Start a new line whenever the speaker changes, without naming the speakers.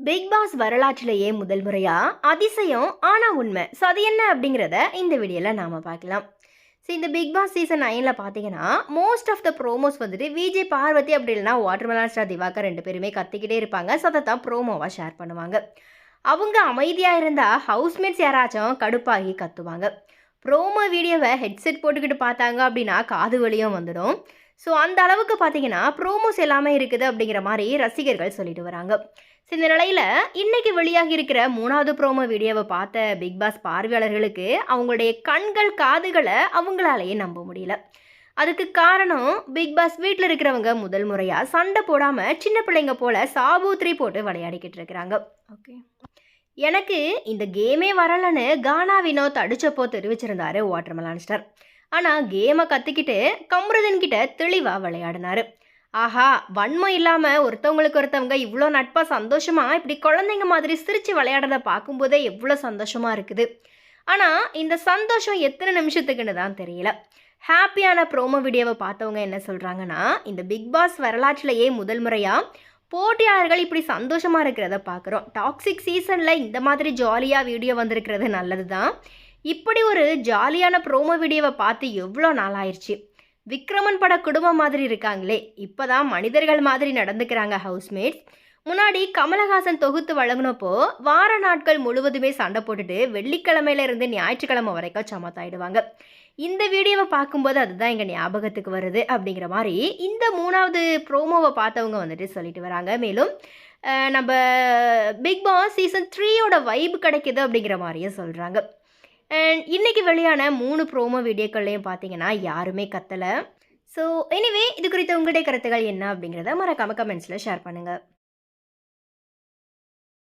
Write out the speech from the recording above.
Big pass வரலாற்றிலேயே முதல் முறையா? அதிசயம் ஆனா உண்மை. ஸோ அது என்ன அப்படிங்கிறத இந்த வீடியோவில் நாம பார்க்கலாம். ஸோ இந்த பிக் பாஸ் சீசன் நைனில் பார்த்தீங்கன்னா மோஸ்ட் ஆஃப் த ப்ரோமோஸ் வந்துட்டு விஜய் பார்வதி அப்படி இல்லைனா வாட்டர்மெலான் ஸ்டார் திவாகர் ரெண்டு பேருமே கத்திக்கிட்டே இருப்பாங்க. ஸோ அதை தான் ப்ரோமோவாக ஷேர் பண்ணுவாங்க. அவங்க அமைதியாக இருந்தால் ஹவுஸ்மேட்ஸ் யாராச்சும் கடுப்பாகி கத்துவாங்க. ப்ரோமோ வீடியோவை ஹெட்செட் போட்டுக்கிட்டு பார்த்தாங்க அப்படின்னா காது வலியும் வந்துடும். ஸோ அந்த அளவுக்கு பார்த்தீங்கன்னா ப்ரோமோஸ் எல்லாமே இருக்குது அப்படிங்கிற மாதிரி ரசிகர்கள் சொல்லிட்டு வராங்க. ஸோ இந்த நிலையில் இன்னைக்கு வெளியாகி இருக்கிற மூணாவது ப்ரோமோ வீடியோவை பார்த்த பிக் பாஸ் பார்வையாளர்களுக்கு அவங்களுடைய கண்கள் காதுகளை அவங்களாலேயே நம்ப முடியல. அதுக்கு காரணம் பிக் பாஸ் வீட்டில் இருக்கிறவங்க முதல் முறையாக சண்டை போடாமல் சின்ன பிள்ளைங்க போல சாபூத்திரி போட்டு விளையாடிக்கிட்டு இருக்கிறாங்க. ஓகே எனக்கு இந்த கேமே வரலன்னு கானா வினோத் அடிச்சப்போ தெரிவிச்சிருந்தாரு வாட்டர்மெலான் ஸ்டார் ஆனால் கேமை கற்றுக்கிட்டு கம்ருதன்கிட்ட தெளிவாக விளையாடினாரு. ஆஹா வன்மை இல்லாமல் ஒருத்தவங்களுக்கு ஒருத்தவங்க இவ்வளோ நட்பாக சந்தோஷமாக இப்படி குழந்தைங்க மாதிரி சிரித்து விளையாடுறத பார்க்கும்போதே எவ்வளோ சந்தோஷமாக இருக்குது. ஆனால் இந்த சந்தோஷம் எத்தனை நிமிஷத்துக்குன்னு தான் தெரியல. ஹாப்பியான ப்ரோமோ வீடியோவை பார்த்தவங்க என்ன சொல்கிறாங்கன்னா இந்த பிக் பாஸ் வரலாற்றிலேயே முதல் முறையாக போட்டியாளர்கள் இப்படி சந்தோஷமாக இருக்கிறத பார்க்குறோம். டாக்ஸிக் சீசனில் இந்த மாதிரி ஜாலியாக வீடியோ வந்திருக்கிறது நல்லது தான் இப்படி ஒரு ஜாலியான ப்ரோமோ வீடியோவை பார்த்து எவ்வளோ நாள் ஆயிடுச்சு விக்ரமன் பட குடும்பம் மாதிரி இருக்காங்களே இப்போ தான் மனிதர்கள் மாதிரி நடந்துக்கிறாங்க ஹவுஸ்மேட்ஸ் முன்னாடி கமலஹாசன் தொகுத்து வழங்கினப்போ வார நாட்கள் முழுவதுமே சண்டை போட்டுட்டு வெள்ளிக்கிழமையில இருந்து ஞாயிற்றுக்கிழமை வரைக்கும் சமத்தாயிடுவாங்க. இந்த வீடியோவை பார்க்கும்போது அதுதான் எங்கள் ஞாபகத்துக்கு வருது அப்படிங்கிற மாதிரி இந்த மூணாவது ப்ரோமோவை பார்த்தவங்க வந்துட்டு சொல்லிட்டு வராங்க. மேலும் நம்ம பிக் பாஸ் சீசன் த்ரீயோட வைப் கிடைக்குது அப்படிங்கிற மாதிரியும் சொல்கிறாங்க அண்ட் இன்றைக்கி வெளியான மூணு ப்ரோமோ வீடியோக்கள்லையும் பார்த்தீங்கன்னா யாருமே கத்தலை. ஸோ எனிவே இது குறித்த உங்களுடைய கருத்துக்கள் என்ன அப்படிங்கிறத மறக்காம கமெண்ட்ஸில் ஷேர் பண்ணுங்கள்